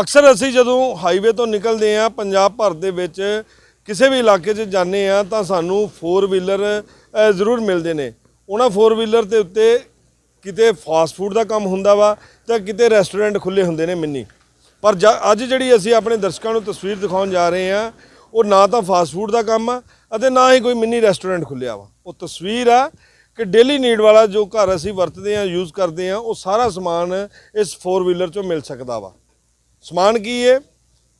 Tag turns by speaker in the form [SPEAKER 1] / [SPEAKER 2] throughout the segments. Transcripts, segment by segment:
[SPEAKER 1] ਅਕਸਰ ਅਸੀਂ ਜਦੋਂ ਹਾਈਵੇ ਤੋਂ ਨਿਕਲਦੇ ਹਾਂ, ਪੰਜਾਬ ਭਰ ਦੇ ਵਿੱਚ ਕਿਸੇ ਵੀ ਇਲਾਕੇ 'ਚ ਜਾਂਦੇ ਆ ਤਾਂ ਸਾਨੂੰ ਫੋਰ ਵੀਲਰ ਜ਼ਰੂਰ ਮਿਲਦੇ ਨੇ। ਉਹਨਾਂ ਫੋਰ ਵੀਲਰ ਦੇ ਉੱਤੇ ਕਿਤੇ ਫਾਸਟ ਫੂਡ ਦਾ ਕੰਮ ਹੁੰਦਾ ਵਾ ਤਾਂ ਕਿਤੇ ਰੈਸਟੋਰੈਂਟ ਖੁੱਲੇ ਹੁੰਦੇ ਨੇ ਮਿੰਨੀ। ਪਰ ਜ- ਅੱਜ ਜਿਹੜੀ ਅਸੀਂ ਆਪਣੇ ਦਰਸ਼ਕਾਂ ਨੂੰ ਤਸਵੀਰ ਦਿਖਾਉਣ ਜਾ ਰਹੇ ਹਾਂ, ਉਹ ਨਾ ਤਾਂ ਫਾਸਟ ਫੂਡ ਦਾ ਕੰਮ ਆ ਅਤੇ ਨਾ ਹੀ ਕੋਈ ਮਿੰਨੀ ਰੈਸਟੋਰੈਂਟ ਖੁੱਲਿਆ ਵਾ। ਉਹ ਤਸਵੀਰ ਆ ਕਿ ਡੇਲੀ ਨੀਡ ਵਾਲਾ ਜੋ ਘਰ ਅਸੀਂ ਵਰਤਦੇ ਹਾਂ ਯੂਜ਼ ਕਰਦੇ ਹਾਂ, ਉਹ ਸਾਰਾ ਸਮਾਨ ਇਸ ਫੋਰ ਵੀਲਰ 'ਚੋਂ ਮਿਲ ਸਕਦਾ ਵਾ। ਸਮਾਨ ਕੀ ਹੈ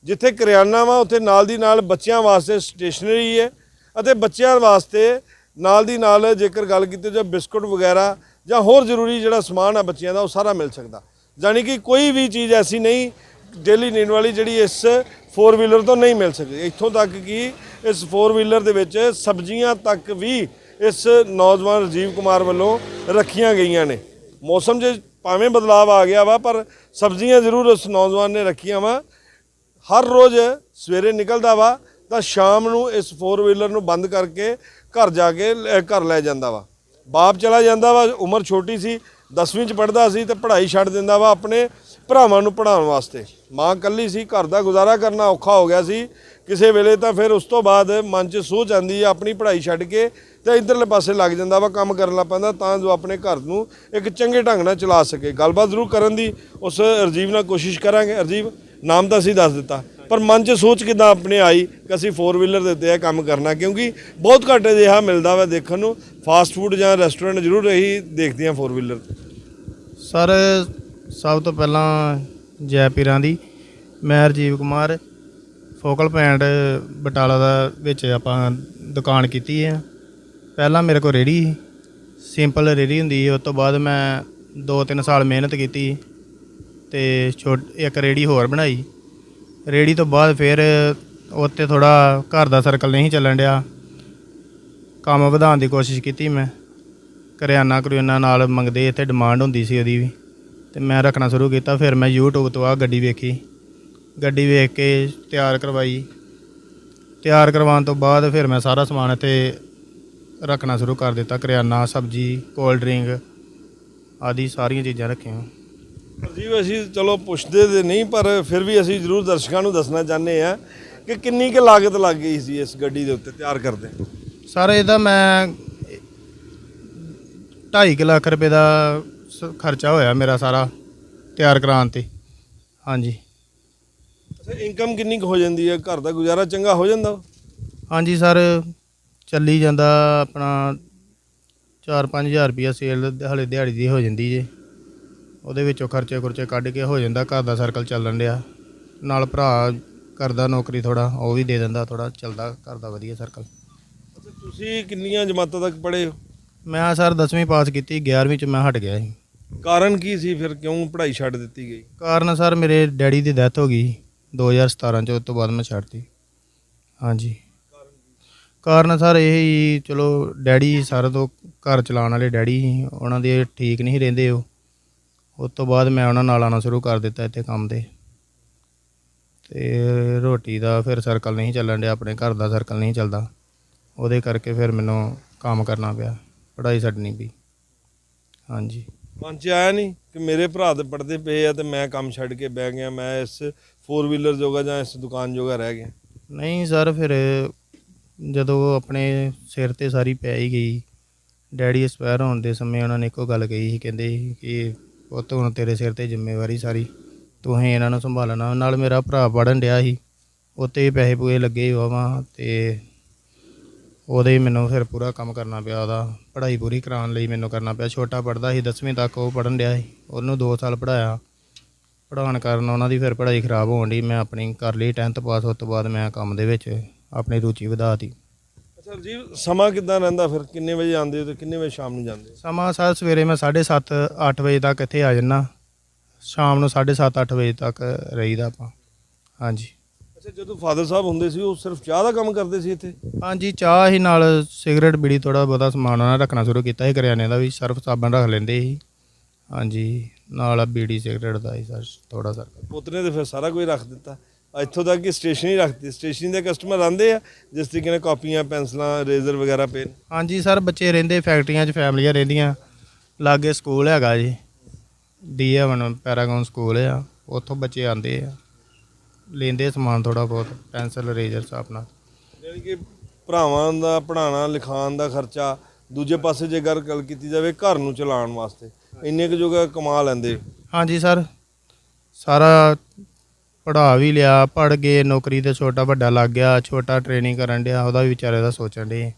[SPEAKER 1] ਜਿੱਥੇ ਕਰਿਆਨਾ ਵਾ, ਉੱਥੇ ਨਾਲ ਦੀ ਨਾਲ ਬੱਚਿਆਂ ਵਾਸਤੇ ਸਟੇਸ਼ਨਰੀ ਹੈ ਅਤੇ ਬੱਚਿਆਂ ਵਾਸਤੇ ਨਾਲ ਦੀ ਨਾਲ ਜੇਕਰ ਗੱਲ ਕੀਤੀ ਜਾਵੇ ਬਿਸਕੁਟ ਵਗੈਰਾ ਜਾਂ ਹੋਰ ਜ਼ਰੂਰੀ ਜਿਹੜਾ ਸਮਾਨ ਆ ਬੱਚਿਆਂ ਦਾ, ਉਹ ਸਾਰਾ ਮਿਲ ਸਕਦਾ। ਯਾਨੀ ਕਿ ਕੋਈ ਵੀ ਚੀਜ਼ ਐਸੀ ਨਹੀਂ ਡੇਲੀ ਨੀਡ ਵਾਲੀ ਜਿਹੜੀ ਇਸ 4 ਵੀਲਰ ਤੋਂ ਨਹੀਂ ਮਿਲ ਸਕਦੀ। ਇੱਥੋਂ ਤੱਕ ਕਿ ਇਸ 4 ਵੀਲਰ ਦੇ ਵਿੱਚ ਸਬਜ਼ੀਆਂ ਤੱਕ ਵੀ ਇਸ ਨੌਜਵਾਨ ਰਜੀਵ ਕੁਮਾਰ ਵੱਲੋਂ ਰੱਖੀਆਂ ਗਈਆਂ ਨੇ। ਮੌਸਮ ਜੇ ਭਾਵੇਂ ਬਦਲਾਅ ਆ ਗਿਆ ਵਾ, ਪਰ ਸਬਜ਼ੀਆਂ ਜ਼ਰੂਰ ਉਸ ਨੌਜਵਾਨ ਨੇ ਰੱਖੀਆਂ ਵਾ। ਹਰ ਰੋਜ਼ ਸਵੇਰੇ ਨਿਕਲਦਾ ਵਾ ਤਾਂ ਸ਼ਾਮ ਨੂੰ ਇਸ 4 ਵੀਲਰ ਨੂੰ ਬੰਦ ਕਰਕੇ ਘਰ ਜਾ ਕੇ ਲੈ- ਘਰ ਲੈ ਜਾਂਦਾ ਵਾ। ਬਾਪ ਚਲਾ ਜਾਂਦਾ ਵਾ, ਉਮਰ ਛੋਟੀ ਸੀ 10ਵੀਂ ਚ ਪੜਦਾ ਸੀ ਤੇ ਪੜ੍ਹਾਈ ਛੱਡ ਦਿੰਦਾ ਵਾ ਆਪਣੇ ਭਰਾਵਾਂ ਨੂੰ ਪੜ੍ਹਾਉਣ ਵਾਸਤੇ। ਮਾਂ ਇਕੱਲੀ ਸੀ, ਘਰ ਦਾ ਗੁਜ਼ਾਰਾ ਕਰਨਾ ਔਖਾ ਹੋ ਗਿਆ ਸੀ। ਕਿਸੇ ਵੇਲੇ ਤਾਂ ਫਿਰ ਉਸ ਤੋਂ ਬਾਅਦ ਮਨ 'ਚ ਸੋਚ ਆਂਦੀ ਹੈ ਆਪਣੀ ਪੜ੍ਹਾਈ ਛੱਡ ਕੇ ਤੇ ਇਧਰਲੇ ਪਾਸੇ ਲੱਗ ਜਾਂਦਾ ਵਾ, ਕੰਮ ਕਰਨ ਲੱਗ ਪੈਂਦਾ, ਤਾਂ ਜੋ ਆਪਣੇ ਘਰ ਨੂੰ ਇੱਕ ਚੰਗੇ ਢੰਗ ਨਾਲ ਚਲਾ ਸਕੇ। ਗੱਲਬਾਤ ਜ਼ਰੂਰ ਕਰਨ ਦੀ, ਉਸ ਰਜੀਵ ਨਾਲ ਕੋਸ਼ਿਸ਼ ਕਰਾਂਗੇ। ਰਜੀਵ, ਨਾਮ ਤਾਂ ਅਸੀਂ ਦੱਸ ਦਿੱਤਾ, ਪਰ ਮਨ 'ਚ ਸੋਚ ਕਿਦਾਂ ਆਪਣੇ ਆਈ ਕਿ ਅਸੀਂ 4 ਵੀਲਰ ਦੇ ਉੱਤੇ ਇਹ ਕੰਮ ਕਰਨਾ, ਕਿਉਂਕਿ ਬਹੁਤ ਘੱਟ ਅਜਿਹਾ ਮਿਲਦਾ ਵਾ ਦੇਖਣ ਨੂੰ। ਫਾਸਟ ਫੂਡ ਜਾਂ ਰੈਸਟੋਰੈਂਟ ਜ਼ਰੂਰ ਇਹੀ ਦੇਖਦੇ ਆ 4 ਵੀਲਰ
[SPEAKER 2] ਸਰ, ਸਭ ਤੋਂ ਪਹਿਲਾਂ ਜੈ ਪੀਰਾਂ ਦੀ, ਮੈਂ ਰਜੀਵ ਕੁਮਾਰ, ਫੋਕਲ ਪੁਆਇੰਟ ਬਟਾਲਾ ਦਾ ਵਿੱਚ ਆਪਾਂ ਦੁਕਾਨ ਕੀਤੀ ਹੈ ਪਹਿਲਾਂ ਮੇਰੇ ਕੋਲ ਰੇੜੀ ਸੀ। ਸਿੰਪਲ ਰੇੜੀ ਹੁੰਦੀ ਸੀ। ਉਸ ਤੋਂ ਬਾਅਦ ਮੈਂ 2-3 ਸਾਲ ਮਿਹਨਤ ਕੀਤੀ। ਤੇ ਛੋਟ, ਇੱਕ ਰੇੜੀ ਹੋਰ ਬਣਾਈ। ਰੇੜੀ ਤੋਂ ਬਾਅਦ ਫਿਰ ਉੱਤੇ ਥੋੜਾ ਘਰ ਦਾ ਸਰਕਲ ਨਹੀਂ ਚੱਲਣ ਡਿਆ। ਕੰਮ ਵਧਾਉਣ ਦੀ ਕੋਸ਼ਿਸ਼ ਕੀਤੀ ਮੈਂ। ਕਰਿਆਨਾ ਕਰਿਆਨਾ ਨਾਲ ਮੰਗਦੇ ਇੱਥੇ ਡਿਮਾਂਡ ਹੁੰਦੀ ਸੀ ਉਹਦੀ ਵੀ। ਤੇ ਮੈਂ ਰੱਖਣਾ ਸ਼ੁਰੂ ਕੀਤਾ। ਫਿਰ ਮੈਂ YouTube ਤੋਂ ਆ ਗੱਡੀ ਵੇਖੀ। ਗੱਡੀ ਵੇਖ ਕੇ ਤਿਆਰ ਕਰਵਾਈ। ਤਿਆਰ ਕਰਵਾਉਣ ਤੋਂ ਬਾਅਦ ਫਿਰ ਮੈਂ ਸਾਰਾ ਸਮਾਨ ਇੱਥੇ ਰੱਖਣਾ ਸ਼ੁਰੂ ਕਰ ਦਿੱਤਾ। ਕਰਿਆਨਾ ਸਬਜ਼ੀ ਕੋਲਡ ਡਰਿੰਕ ਆਦਿ ਸਾਰੀਆਂ ਚੀਜ਼ਾਂ ਰੱਖੀਆਂ।
[SPEAKER 1] ਜੀ ਅਸੀਂ ਚਲੋ ਪੁੱਛਦੇ ਤੇ ਨਹੀਂ ਪਰ ਫਿਰ ਵੀ ਅਸੀਂ ਜ਼ਰੂਰ ਦਰਸ਼ਕਾਂ ਨੂੰ ਦੱਸਣਾ ਚਾਹੁੰਦੇ ਆ ਕਿ ਕਿੰਨੀ ਕੁ ਲਾਗਤ ਲੱਗ ਗਈ ਸੀ ਇਸ ਗੱਡੀ ਦੇ ਉੱਤੇ ਤਿਆਰ ਕਰਦੇ
[SPEAKER 2] ਸਰ ਇਹਦਾ ਮੈਂ 2.5 ਲੱਖ ਰੁਪਏ ਦਾ ਸ- ਖਰਚਾ ਹੋਇਆ ਮੇਰਾ ਸਾਰਾ ਤਿਆਰ ਕਰਾਉਣ ਤੇ। ਹਾਂਜੀ।
[SPEAKER 1] ਅੱਛਾ ਇਨਕਮ ਕਿੰਨੀ ਕੁ ਹੋ ਜਾਂਦੀ ਹੈ? ਘਰ ਦਾ ਗੁਜ਼ਾਰਾ ਚੰਗਾ ਹੋ ਜਾਂਦਾ?
[SPEAKER 2] ਹਾਂਜੀ ਸਰ ਚੱਲੀ ਜਾਂਦਾ ਆਪਣਾ 4-5000 ਰੁਪਿਆ ਸੇਲ ਹਲੇ ਦਿਹਾੜੀ ਦੀ ਹੋ ਜਾਂਦੀ ਜੇ। ਉਹਦੇ ਵਿੱਚੋਂ ਖਰਚੇ ਖੁਰਚੇ ਕੱਢ ਕੇ ਹੋ ਜਾਂਦਾ ਘਰ ਦਾ ਸਰਕਲ ਚੱਲਣ ਡਿਆ। ਨਾਲ ਭਰਾ ਕਰਦਾ ਨੌਕਰੀ ਥੋੜਾ ਉਹ ਵੀ ਦੇ ਦਿੰਦਾ ਥੋੜਾ ਚੱਲਦਾ ਘਰ ਦਾ ਵਧੀਆ ਸਰਕਲ
[SPEAKER 1] ਅੱਛਾ ਤੁਸੀਂ ਕਿੰਨੀਆਂ ਜਮਾਤਾਂ ਤੱਕ ਪੜ੍ਹੇ ਹੋ?
[SPEAKER 2] ਮੈਂ ਸਰ 10ਵੀਂ ਪਾਸ ਕੀਤੀ 11ਵੀਂ ਚ ਮੈਂ ਹਟ ਗਿਆ ਸੀ।
[SPEAKER 1] ਕਾਰਨ ਕੀ ਸੀ ਫਿਰ? ਕਿਉਂ ਪੜ੍ਹਾਈ ਛੱਡ ਦਿੱਤੀ ਗਈ?
[SPEAKER 2] ਕਾਰਨ ਸਰ ਮੇਰੇ ਡੈਡੀ ਦੀ ਡੈਥ ਹੋ ਗਈ 2017 ਚ ਉਸ ਤੋਂ ਬਾਅਦ ਮੈਂ ਛੱਡਤੀ ਹਾਂਜੀ। ਕਾਰਨ ਸਰ ਇਹ ਹੀ ਚਲੋ ਡੈਡੀ ਸਾਰਾ ਤੋਂ ਘਰ ਚਲਾਉਣ ਵਾਲੇ ਡੈਡੀ ਸੀ ਉਹਨਾਂ ਦੇ ਠੀਕ ਨਹੀਂ ਰਹਿੰਦੇ ਉਹ। ਉਸ ਤੋਂ ਬਾਅਦ ਮੈਂ ਉਹਨਾਂ ਨਾਲ ਆਉਣਾ ਸ਼ੁਰੂ ਕਰ ਦਿੱਤਾ ਇੱਥੇ ਕੰਮ ਤੇ। ਤੇ ਰੋਟੀ ਦਾ ਫਿਰ ਸਰਕਲ ਨਹੀਂ ਚੱਲਣ ਡਿਆ ਆਪਣੇ ਘਰ ਦਾ ਸਰਕਲ ਨਹੀਂ ਚੱਲਦਾ। ਉਹਦੇ ਕਰਕੇ ਫਿਰ ਮੈਨੂੰ ਕੰਮ ਕਰਨਾ ਪਿਆ ਪੜ੍ਹਾਈ ਛੱਡਣੀ ਪਈ। ਹਾਂਜੀ।
[SPEAKER 1] ਮਨ 'ਚ ਆਇਆ ਨਹੀਂ ਕਿ ਮੇਰੇ ਭਰਾ ਤੇ ਪੜਦੇ ਪਏ ਆ ਤੇ ਮੈਂ ਕੰਮ ਛੱਡ ਕੇ ਬਹਿ ਗਿਆ ਮੈਂ ਇਸ 4 ਵੀਲਰ ਜੋਗਾ ਜਾਂ ਇਸ ਦੁਕਾਨ ਜੋਗਾ ਰਹਿ ਗਿਆ।
[SPEAKER 2] ਨਹੀਂ ਸਰ ਫਿਰ ਜਦੋਂ ਆਪਣੇ ਸਿਰ ਤੇ ਸਾਰੀ ਪੈ ਹੀ ਗਈ, ਡੈਡੀ ਐਕਸਪਾਇਰ ਹੋਣ ਦੇ ਸਮੇਂ ਉਹਨਾਂ ਨੇ ਇੱਕੋ ਗੱਲ ਕਹੀ ਸੀ, ਕਹਿੰਦੇ ਸੀ ਕਿ ਪੁੱਤ ਹੁਣ ਤੇਰੇ ਸਿਰ ਤੇ ਜ਼ਿੰਮੇਵਾਰੀ ਸਾਰੀ, ਤੂੰ ਹੀ ਇਹਨਾਂ ਨੂੰ ਸੰਭਾਲਣਾ। ਨਾਲ ਮੇਰਾ ਭਰਾ ਪੜਨ ਡਿਆ ਸੀ ਉੱਤੇ ਪੈਸੇ ਪੂਏ ਲੱਗੇ ਵਾਵਾ ਤੇ ਉਹਦੇ ਮੈਨੂੰ ਫਿਰ ਪੂਰਾ ਕੰਮ ਕਰਨਾ ਪਿਆ, ਉਹਦਾ ਪੜ੍ਹਾਈ ਪੂਰੀ ਕਰਾਉਣ ਲਈ ਮੈਨੂੰ ਕਰਨਾ ਪਿਆ। ਛੋਟਾ ਪੜਦਾ ਸੀ 10ਵੀਂ ਤੱਕ ਉਹ ਪੜਨ ਡਿਆ ਸੀ, ਉਹਨੂੰ 2 ਸਾਲ ਪੜਾਇਆ ਪੜਾਉਣ ਕਾਰਨ ਉਹਨਾਂ ਦੀ ਫਿਰ ਪੜ੍ਹਾਈ ਖਰਾਬ ਹੋਣ ਦੀ ਮੈਂ ਆਪਣੀ ਕਰ ਲਈ 10th ਪਾਸ, ਉਸ ਤੋਂ ਬਾਅਦ ਮੈਂ ਕੰਮ ਦੇ ਵਿੱਚ ਆਪਣੀ ਰੁਚੀ ਵਧਾਤੀ।
[SPEAKER 1] ਅੱਛਾ ਜੀ ਸਮਾਂ ਕਿੱਦਾਂ ਰਹਿੰਦਾ ਫਿਰ? ਕਿੰਨੇ ਵਜੇ ਆਉਂਦੇ ਹੋ ਤੇ ਕਿੰਨੇ ਵਜੇ ਸ਼ਾਮ ਨੂੰ ਜਾਂਦੇ ਹੋ?
[SPEAKER 2] ਸਮਾਂ ਸਰ ਸਵੇਰੇ ਮੈਂ 7:30 8 ਵਜੇ ਤੱਕ ਇੱਥੇ ਆ ਜੰਨਾ ਸ਼ਾਮ ਨੂੰ 7:30 8 ਵਜੇ ਤੱਕ ਰਹੀਦਾ ਆਪਾਂ। ਹਾਂਜੀ।
[SPEAKER 1] ਅੱਛਾ ਜਦੋਂ ਫਾਦਰ ਸਾਹਿਬ ਹੁੰਦੇ ਸੀ ਉਹ ਸਿਰਫ ਚਾਹ ਦਾ ਕੰਮ ਕਰਦੇ ਸੀ ਇੱਥੇ?
[SPEAKER 2] ਹਾਂਜੀ ਚਾਹ ਹੀ ਨਾਲ ਸਿਗਰਟ ਬੀੜੀ ਥੋੜਾ ਬਹੁਤਾ ਸਮਾਨ ਉਹਨਾਂ ਨੇ ਰੱਖਣਾ ਸ਼ੁਰੂ ਕੀਤਾ ਸੀ ਕਰਿਆਨੇ ਦਾ ਵੀ ਸਰਫ ਸਾਬਣ ਰੱਖ ਲੈਂਦੇ ਸੀ। ਹਾਂਜੀ ਨਾਲ ਬੀੜੀ ਸਿਗਰਟ ਦਾ ਹੀ ਸਰ ਥੋੜਾ ਸਰ।
[SPEAKER 1] ਪੁੱਤਰੇ ਤੇ ਫਿਰ ਸਾਰਾ ਕੁਝ ਰੱਖ ਦਿੱਤਾ। ਇੱਥੋਂ ਤੱਕ ਕਿ ਸਟੇਸ਼ਨਰੀ ਰੱਖਤੀ। ਸਟੇਸ਼ਨਰੀ ਦੇ ਕਸਟਮਰ ਆਉਂਦੇ ਆ ਜਿਸ ਤਰੀਕੇ ਨਾਲ ਕਾਪੀਆਂ ਪੈਨਸਲਾਂ ਰੇਜ਼ਰ ਵਗੈਰਾ ਪੇਨ
[SPEAKER 2] ਹਾਂਜੀ ਸਰ ਬੱਚੇ ਰਹਿੰਦੇ ਫੈਕਟਰੀਆਂ 'ਚ ਫੈਮਲੀਆਂ ਰਹਿੰਦੀਆਂ। ਲਾਗੇ ਸਕੂਲ ਹੈਗਾ ਜੀ। ਡੀ1 ਪੈਰਾਗਨ ਸਕੂਲ ਆ। ਉੱਥੋਂ ਬੱਚੇ ਆਉਂਦੇ ਆ। ਲੈਂਦੇ ਸਮਾਨ ਥੋੜਾ ਬਹੁਤ ਪੈਨਸਲ ਰੇਜ਼ਰ ਨਾਲ।
[SPEAKER 1] ਯਾਨੀ ਕਿ ਭਰਾਵਾਂ ਦਾ ਪੜਾਉਣਾ ਲਿਖਾਉਣ ਦਾ ਖਰਚਾ ਦੂਜੇ ਪਾਸੇ ਜੇ ਗੱਲ ਗੱਲ ਕੀਤੀ ਜਾਵੇ ਘਰ ਨੂੰ ਚਲਾਉਣ ਵਾਸਤੇ। ਇੰਨੇ ਕੁ ਜੋਗਾ ਕਮਾ ਲੈਂਦੇ।
[SPEAKER 2] ਹਾਂਜੀ ਸਰ ਸਾਰਾ ਪੜ੍ਹਾ ਵੀ ਲਿਆ ਪੜ ਗਏ ਨੌਕਰੀ ਤੇ ਛੋਟਾ ਵੱਡਾ ਲੱਗ ਗਿਆ ਛੋਟਾ ਟ੍ਰੇਨਿੰਗ ਕਰਨ ਡਿਆ ਉਹਦਾ ਵੀ ਵਿਚਾਰੇ ਦਾ ਸੋਚਣ ਡੇ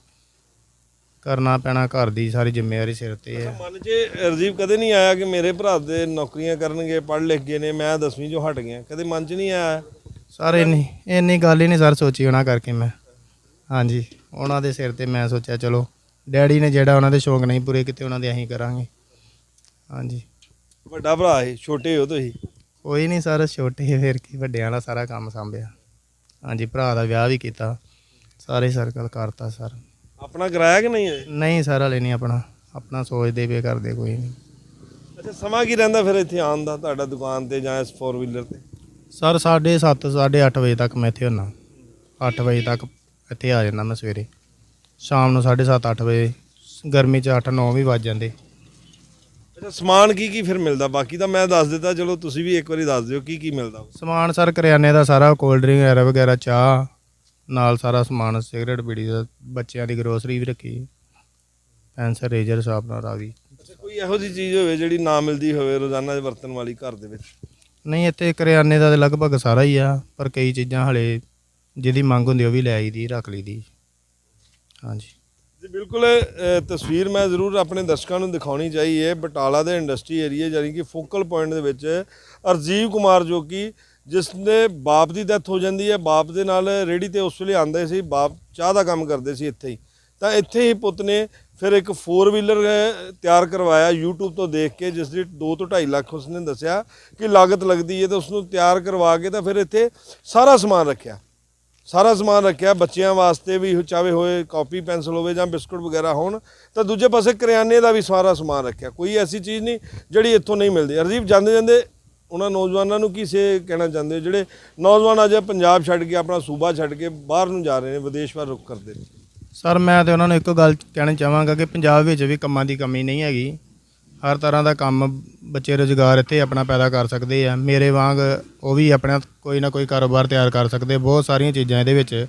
[SPEAKER 2] ਕਰਨਾ ਪੈਣਾ ਘਰ ਦੀ ਸਾਰੀ ਜ਼ਿੰਮੇਵਾਰੀ ਸਿਰ ਤੇ ਹੈ।
[SPEAKER 1] ਮਨ 'ਚ ਰਜੀਵ ਕਦੇ ਨਹੀਂ ਆਇਆ ਕਿ ਮੇਰੇ ਭਰਾ ਦੇ ਨੌਕਰੀਆਂ ਕਰਨਗੇ ਪੜ੍ਹ ਲਿਖ ਗਏ ਨੇ ਮੈਂ 10ਵੀਂ ਚੋਂ ਹਟ ਗਿਆ? ਕਦੇ ਮਨ 'ਚ ਨਹੀਂ ਆਇਆ?
[SPEAKER 2] ਸਰ ਇੰਨੀ ਇੰਨੀ ਗੱਲ ਹੀ ਨਹੀਂ ਸਰ ਸੋਚੀ ਉਹਨਾਂ ਕਰਕੇ ਮੈਂ। ਹਾਂਜੀ ਉਹਨਾਂ ਦੇ ਸਿਰ ਤੇ ਮੈਂ ਸੋਚਿਆ ਚਲੋ ਡੈਡੀ ਨੇ ਜਿਹੜਾ ਉਹਨਾਂ ਦੇ ਸ਼ੌਂਕ ਨਹੀਂ ਪੂਰੇ ਕੀਤੇ ਉਹਨਾਂ ਦੇ ਅਸੀਂ ਕਰਾਂਗੇ। ਹਾਂਜੀ।
[SPEAKER 1] ਵੱਡਾ ਭਰਾ ਹੈ ਛੋਟੇ ਹੋ ਤੁਸੀਂ?
[SPEAKER 2] ਕੋਈ ਨਹੀਂ ਸਰ ਛੋਟੇ ਫਿਰ ਕੀ ਵੱਡਿਆਂ ਦਾ ਸਾਰਾ ਕੰਮ ਸੰਭਿਆ। ਹਾਂਜੀ ਭਰਾ ਦਾ ਵਿਆਹ ਵੀ ਕੀਤਾ। ਸਾਰੇ ਸਰਕਲ ਕਰਤਾ ਸਰ।
[SPEAKER 1] ਆਪਣਾ ਕਰਾਇਆ ਕਿ ਨਹੀਂ ਹੈ
[SPEAKER 2] ਨਹੀਂ ਸਰ ਹਲੇ ਨਹੀਂ ਆਪਣਾ। ਆਪਣਾ ਸੋਚਦੇ ਪਏ ਕਰਦੇ ਕੋਈ ਨਹੀਂ।
[SPEAKER 1] ਅੱਛਾ ਸਮਾਂ ਕੀ ਰਹਿੰਦਾ ਫਿਰ ਇੱਥੇ ਆਉਣ ਦਾ ਤੁਹਾਡਾ ਦੁਕਾਨ ਤੇ ਜਾਂ ਇਸ 4 ਵੀਲਰ ਤੇ?
[SPEAKER 2] ਸਰ 7:30 8:30 ਵਜੇ ਤੱਕ ਮੈਂ ਇੱਥੇ ਹੁੰਨਾ 8 ਵਜੇ ਤੱਕ ਇੱਥੇ ਆ ਜਾਂਦਾ ਮੈਂ ਸਵੇਰੇ। ਸ਼ਾਮ ਨੂੰ 7:30 8 ਵਜੇ। ਗਰਮੀ 'ਚ 8 9 ਵੀ ਵੱਜ ਜਾਂਦੇ।
[SPEAKER 1] ਅੱਛਾ ਸਮਾਨ ਕੀ ਕੀ ਫਿਰ ਮਿਲਦਾ? ਬਾਕੀ ਤਾਂ ਮੈਂ ਦੱਸ ਦਿੱਤਾ ਚਲੋ ਤੁਸੀਂ ਵੀ ਇੱਕ ਵਾਰੀ ਦੱਸ ਦਿਓ ਕੀ ਕੀ ਮਿਲਦਾ।
[SPEAKER 2] ਸਮਾਨ ਸਰ ਕਰਿਆਨੇ ਦਾ ਸਾਰਾ ਕੋਲਡ ਡਰਿੰਕ ਵਗੈਰਾ ਵਗੈਰਾ ਚਾਹ ਨਾਲ ਸਾਰਾ ਸਮਾਨ ਸਿਗਰਟ ਬੀੜੀ ਦਾ ਬੱਚਿਆਂ ਦੀ ਗਰੋਸਰੀ ਵੀ ਰੱਖੀ। ਪੈਨਸਲ ਰੇਜ਼ਰ ਸ਼ਾਰਪਨਰ ਆ ਵੀ।
[SPEAKER 1] ਅੱਛਾ ਕੋਈ ਇਹੋ ਜਿਹੀ ਚੀਜ਼ ਹੋਵੇ ਜਿਹੜੀ ਨਾ ਮਿਲਦੀ ਹੋਵੇ ਰੋਜ਼ਾਨਾ ਵਰਤਣ ਵਾਲੀ ਘਰ ਦੇ ਵਿੱਚ?
[SPEAKER 2] ਨਹੀਂ ਇੱਥੇ ਕਰਿਆਨੇ ਦਾ ਤੇ ਲਗਭਗ ਸਾਰਾ ਹੀ ਆ ਪਰ ਕਈ ਚੀਜ਼ਾਂ ਹਲੇ ਜਿਹਦੀ ਮੰਗ ਹੁੰਦੀ ਉਹ ਵੀ ਲੈ ਆਈਦੀ ਰੱਖ ਲਈਦੀ। ਹਾਂਜੀ।
[SPEAKER 1] ਜੀ, ਬਿਲਕੁਲ ਤਸਵੀਰ ਮੈਂ ਜ਼ਰੂਰ ਆਪਣੇ ਦਰਸ਼ਕਾਂ ਨੂੰ ਦਿਖਾਉਣੀ ਚਾਹੀਏ। ਬਟਾਲਾ ਦੇ ਇੰਡਸਟਰੀ ਏਰੀਆ ਯਾਨੀ ਕਿ ਫੋਕਲ ਪੁਆਇੰਟ ਦੇ ਵਿੱਚ ਅਰਜੀਵ ਕੁਮਾਰ ਜੋ ਕਿ ਜਿਸ ਦੇ ਬਾਪ ਦੀ ਡੈਥ ਹੋ ਜਾਂਦੀ ਹੈ, ਬਾਪ ਦੇ ਨਾਲ ਰੇੜੀ ਤੇ ਉਸ ਵੇਲੇ ਆਂਦੇ ਸੀ, ਬਾਪ ਚਾਹ ਦਾ ਕੰਮ ਕਰਦੇ ਸੀ ਇੱਥੇ ਹੀ। ਤਾਂ ਇੱਥੇ ਹੀ ਪੁੱਤ ਨੇ ਫਿਰ ਇੱਕ 4 ਵੀਲਰ ਤਿਆਰ ਕਰਵਾਇਆ YouTube ਤੋਂ ਦੇਖ ਕੇ ਜਿਸ ਦੀ 2 ਤੋਂ 2.5 ਲੱਖ ਉਸਨੇ ਦੱਸਿਆ ਕਿ ਲਾਗਤ ਲੱਗਦੀ ਹੈ ਤੇ ਉਸ ਨੂੰ ਤਿਆਰ ਕਰਵਾ ਕੇ ਤਾਂ ਫਿਰ ਇੱਥੇ ਸਾਰਾ ਸਮਾਨ ਰੱਖਿਆ। ਸਾਰਾ ਸਮਾਨ ਰੱਖਿਆ, ਬੱਚਿਆਂ ਵਾਸਤੇ ਵੀ ਚਾਵੇ ਹੋਏ ਕਾਪੀ, ਪੈਨਸਲ ਹੋਵੇ ਜਾਂ ਬਿਸਕੁਟ ਵਗੈਰਾ ਹੋਣ, ਤਾਂ ਦੂਜੇ ਪਾਸੇ ਕਰਿਆਨੇ ਦਾ ਵੀ ਸਾਰਾ ਸਮਾਨ ਰੱਖਿਆ। ਕੋਈ ਐਸੀ ਚੀਜ਼ ਨਹੀਂ ਜਿਹੜੀ ਇੱਥੋਂ ਨਹੀਂ ਮਿਲਦੀ। ਅਰਜੀਬ ਜਾਂਦੇ ਜਾਂਦੇ ਉਹਨਾਂ ਨੌਜਵਾਨਾਂ ਨੂੰ ਕੀ ਸੇ ਕਹਿਣਾ ਚਾਹੁੰਦੇ ਹੋ? ਜਿਹੜੇ ਨੌਜਵਾਨ ਅੱਜ ਪੰਜਾਬ ਛੱਡ ਕੇ, ਆਪਣਾ ਸੂਬਾ ਛੱਡ ਕੇ ਬਾਹਰ ਨੂੰ ਜਾ ਰਹੇ ਨੇ, ਵਿਦੇਸ਼ ਵੱਲ ਰੁਖ ਕਰਦੇ ਨੇ।
[SPEAKER 2] ਸਰ, ਮੈਂ ਤੇ ਉਹਨਾਂ ਨੂੰ ਇੱਕ ਗੱਲ ਕਹਿਣੀ ਚਾਹਾਂਗਾ ਕਿ ਪੰਜਾਬ ਵਿੱਚ ਵੀ ਕੰਮਾਂ ਦੀ ਕਮੀ ਨਹੀਂ ਹੈਗੀ। ਹਰ ਤਰ੍ਹਾਂ ਦਾ ਕੰਮ ਬੱਚੇ ਰੁਜ਼ਗਾਰ ਇੱਥੇ ਆਪਣਾ ਪੈਦਾ ਕਰ ਸਕਦੇ ਆ। ਮੇਰੇ ਵਾਂਗ ਉਹ ਵੀ ਆਪਣਾ ਕੋਈ ਨਾ ਕੋਈ ਕਾਰੋਬਾਰ ਤਿਆਰ ਕਰ ਸਕਦੇ। ਬਹੁਤ ਸਾਰੀਆਂ ਚੀਜ਼ਾਂ ਇਹਦੇ ਵਿੱਚ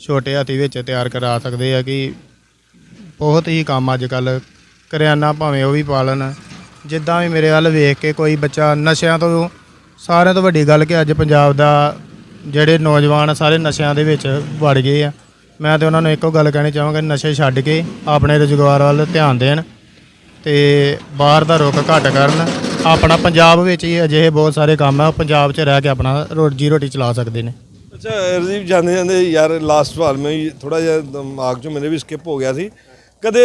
[SPEAKER 2] ਛੋਟੇ ਹੱਥੀ ਵਿੱਚ ਤਿਆਰ ਕਰਾ ਸਕਦੇ ਆ ਕਿ ਬਹੁਤ ਹੀ ਕੰਮ ਅੱਜ ਕੱਲ ਕਰਿਆਨਾ ਭਾਵੇਂ ਉਹ ਵੀ ਪਾਲਣ। ਜਿੱਦਾਂ ਵੀ ਮੇਰੇ ਵੱਲ ਵੇਖ ਕੇ ਕੋਈ ਬੱਚਾ ਨਸ਼ਿਆਂ ਤੋਂ ਸਾਰਿਆਂ ਤੋਂ ਵੱਡੀ ਗੱਲ ਕਿ ਅੱਜ ਪੰਜਾਬ ਦਾ ਜਿਹੜੇ ਨੌਜਵਾਨ ਸਾਰੇ ਨਸ਼ਿਆਂ ਦੇ ਵਿੱਚ ਵੜ ਗਏ ਆ। ਮੈਂ ਤੇ ਉਹਨਾਂ ਨੂੰ ਇੱਕੋ ਗੱਲ ਕਹਿਣੀ ਚਾਹਾਂਗਾ, ਨਸ਼ੇ ਛੱਡ ਕੇ ਆਪਣੇ ਰੁਜ਼ਗਾਰ ਵੱਲ ਧਿਆਨ ਦੇਣ। ਤੇ ਬਾਹਰ ਦਾ ਰੁੱਖ ਘੱਟ ਕਰਨ। ਆਪਣਾ ਪੰਜਾਬ ਵਿੱਚ ਹੀ ਅਜਿਹੇ ਬਹੁਤ ਸਾਰੇ ਕੰਮ ਆ ਪੰਜਾਬ 'ਚ ਰਹਿ ਕੇ ਆਪਣਾ ਰੋਜੀ ਰੋਟੀ ਚਲਾ ਸਕਦੇ ਨੇ।
[SPEAKER 1] ਅੱਛਾ ਅਰਜੀਬ ਜਾਂਦੇ ਜਾਂਦੇ ਯਾਰ ਲਾਸਟ ਸਵਾਲ ਮੈਂ ਥੋੜਾ ਜਿਹਾ ਦਿਮਾਗ 'ਚੋਂ ਮੇਰੇ ਵੀ ਸਕਿਪ ਹੋ ਗਿਆ ਸੀ। ਕਦੇ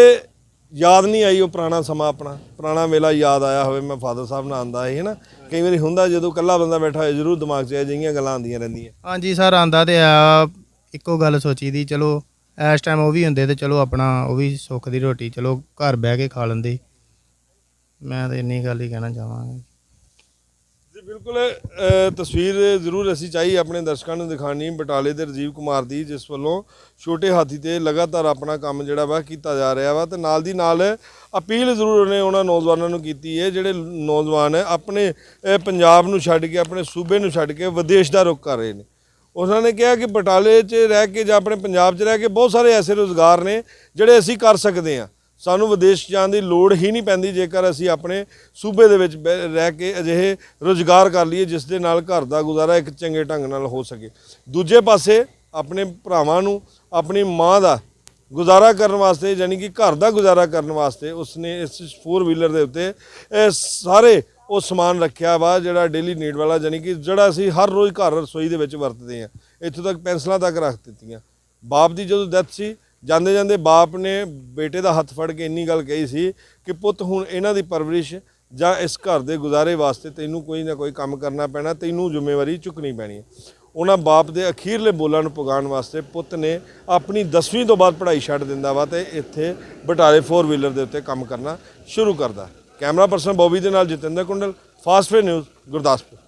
[SPEAKER 1] ਯਾਦ ਨਹੀਂ ਆਈ ਉਹ ਪੁਰਾਣਾ ਸਮਾਂ ਆਪਣਾ? ਪੁਰਾਣਾ ਵੇਲਾ ਯਾਦ ਆਇਆ ਹੋਵੇ ਮੈਂ ਫਾਦਰ ਸਾਹਿਬ ਨਾਲ ਆਂਦਾ ਹੈ ਨਾ ਕਈ ਵਾਰੀ ਹੁੰਦਾ ਜਦੋਂ ਇਕੱਲਾ ਬੰਦਾ ਬੈਠਾ ਹੋਏ ਜ਼ਰੂਰ ਦਿਮਾਗ 'ਚ ਇਹ ਜਿਹੀਆਂ ਗੱਲਾਂ ਆਉਂਦੀਆਂ ਰਹਿੰਦੀਆਂ।
[SPEAKER 2] ਹਾਂਜੀ ਸਰ ਆਂਦਾ ਤੇ ਆ। ਇੱਕੋ ਗੱਲ ਸੋਚੀ ਦੀ ਚਲੋ ਇਸ ਟਾਈਮ ਉਹ ਵੀ ਹੁੰਦੇ ਤੇ ਚਲੋ ਆਪਣਾ ਉਹ ਵੀ ਸੁੱਖ ਦੀ ਰੋਟੀ ਚਲੋ ਘਰ ਬਹਿ ਕੇ ਖਾ ਲੈਂਦੇ। ਮੈਂ ਤਾਂ ਇੰਨੀ ਗੱਲ ਹੀ ਕਹਿਣਾ ਚਾਹਾਂਗਾ।
[SPEAKER 1] ਜੀ ਬਿਲਕੁਲ ਅ, ਤਸਵੀਰ ਜ਼ਰੂਰ ਅਸੀਂ ਚਾਹੀ ਆਪਣੇ ਦਰਸ਼ਕਾਂ ਨੂੰ ਦਿਖਾਣੀ ਬਟਾਲੇ ਦੇ ਰਜੀਵ ਕੁਮਾਰ ਦੀ ਜਿਸ ਵੱਲੋਂ ਛੋਟੇ ਹਾਥੀ ਤੇ ਲਗਾਤਾਰ ਆਪਣਾ ਕੰਮ ਜਿਹੜਾ ਵਾ ਕੀਤਾ ਜਾ ਰਿਹਾ ਵਾ ਤੇ ਨਾਲ ਦੀ ਨਾਲ ਅਪੀਲ ਜ਼ਰੂਰ ਉਹਨੇ ਉਹਨਾਂ ਨੌਜਵਾਨਾਂ ਨੂੰ ਕੀਤੀ ਹੈ ਜਿਹੜੇ ਨੌਜਵਾਨ ਆਪਣੇ ਅ, ਪੰਜਾਬ ਨੂੰ ਛੱਡ ਕੇ ਆਪਣੇ ਸੂਬੇ ਨੂੰ ਛੱਡ ਕੇ ਵਿਦੇਸ਼ ਦਾ ਰੁਖ ਕਰ ਰਹੇ ਨੇ। ਉਹਨਾਂ ਨੇ ਕਿਹਾ ਕਿ ਬਟਾਲੇ 'ਚ ਰਹਿ ਕੇ ਜਾਂ ਆਪਣੇ ਪੰਜਾਬ 'ਚ ਰਹਿ ਕੇ ਬਹੁਤ ਸਾਰੇ ਐਸੇ ਰੋਜ਼ਗਾਰ ਨੇ ਜਿਹੜੇ ਅਸੀਂ ਕਰ ਸਕਦੇ ਹਾਂ। ਸਾਨੂੰ ਵਿਦੇਸ਼ ਜਾਣ ਦੀ ਲੋੜ ਹੀ ਨਹੀਂ ਪੈਂਦੀ ਜੇਕਰ ਅਸੀਂ ਆਪਣੇ ਸੂਬੇ ਦੇ ਵਿੱਚ ਬਹਿ- ਰਹਿ ਕੇ ਅਜਿਹੇ ਰੋਜ਼ਗਾਰ ਕਰ ਲਈਏ ਜਿਸ ਦੇ ਨਾਲ ਘਰ ਦਾ ਗੁਜ਼ਾਰਾ ਇੱਕ ਚੰਗੇ ਢੰਗ ਨਾਲ ਹੋ ਸਕੇ। ਦੂਜੇ ਪਾਸੇ ਆਪਣੇ ਭਰਾਵਾਂ ਨੂੰ ਆਪਣੀ ਮਾਂ ਦਾ ਗੁਜ਼ਾਰਾ ਕਰਨ ਵਾਸਤੇ, ਯਾਨੀ ਕਿ ਘਰ ਦਾ ਗੁਜ਼ਾਰਾ ਕਰਨ ਵਾਸਤੇ ਉਸਨੇ ਇਸ 4 ਵੀਲਰ ਦੇ ਉੱਤੇ ਸਾਰੇ ਉਹ ਸਮਾਨ ਰੱਖਿਆ ਵਾ ਜਿਹੜਾ ਡੇਲੀ ਨੀਡ ਵਾਲਾ ਯਾਨੀ ਕਿ ਜਿਹੜਾ ਅਸੀਂ ਹਰ ਰੋਜ਼ ਘਰ ਰਸੋਈ ਦੇ ਵਿੱਚ ਵਰਤਦੇ ਹਾਂ। ਇੱਥੋਂ ਤੱਕ ਪੈਨਸਲਾਂ ਤੱਕ ਰੱਖ ਦਿੱਤੀਆਂ। ਬਾਪ ਦੀ ਜਦੋਂ ਡੈਥ ਸੀ, ਜਾਂਦੇ ਜਾਂਦੇ ਬਾਪ ਨੇ ਬੇਟੇ ਦਾ ਹੱਥ ਫੜ ਕੇ ਇੰਨੀ ਗੱਲ ਕਹੀ ਸੀ ਕਿ ਪੁੱਤ, ਹੁਣ ਇਹਨਾਂ ਦੀ ਪਰਵਰਿਸ਼ ਜਾਂ ਇਸ ਘਰ ਦੇ ਗੁਜ਼ਾਰੇ ਵਾਸਤੇ ਤੈਨੂੰ ਕੋਈ ਨਾ ਕੋਈ ਕੰਮ ਕਰਨਾ ਪੈਣਾ, ਤੈਨੂੰ ਜ਼ਿੰਮੇਵਾਰੀ ਚੁੱਕਣੀ ਪੈਣੀ ਹੈ। ਉਹਨਾਂ ਬਾਪ ਦੇ ਅਖੀਰਲੇ ਬੋਲਾਂ ਨੂੰ ਪੁਗਾਉਣ ਵਾਸਤੇ ਪੁੱਤ ਨੇ ਆਪਣੀ 10ਵੀਂ ਤੋਂ ਬਾਅਦ ਪੜ੍ਹਾਈ ਛੱਡ ਦਿੰਦਾ ਵਾ ਤੇ ਇੱਥੇ ਬਟਾਲੇ 4 ਵੀਲਰ ਦੇ ਉੱਤੇ ਕੰਮ ਕਰਨਾ ਸ਼ੁਰੂ ਕਰਦਾ। ਕੈਮਰਾ ਪਰਸਨ ਬੋਬੀ ਦੇ ਨਾਲ ਜਤਿੰਦਰ ਕੁੰਡਲ ਫਾਸਟ ਫੇ ਨਿਊਜ਼ ਗੁਰਦਾਸਪੁਰ।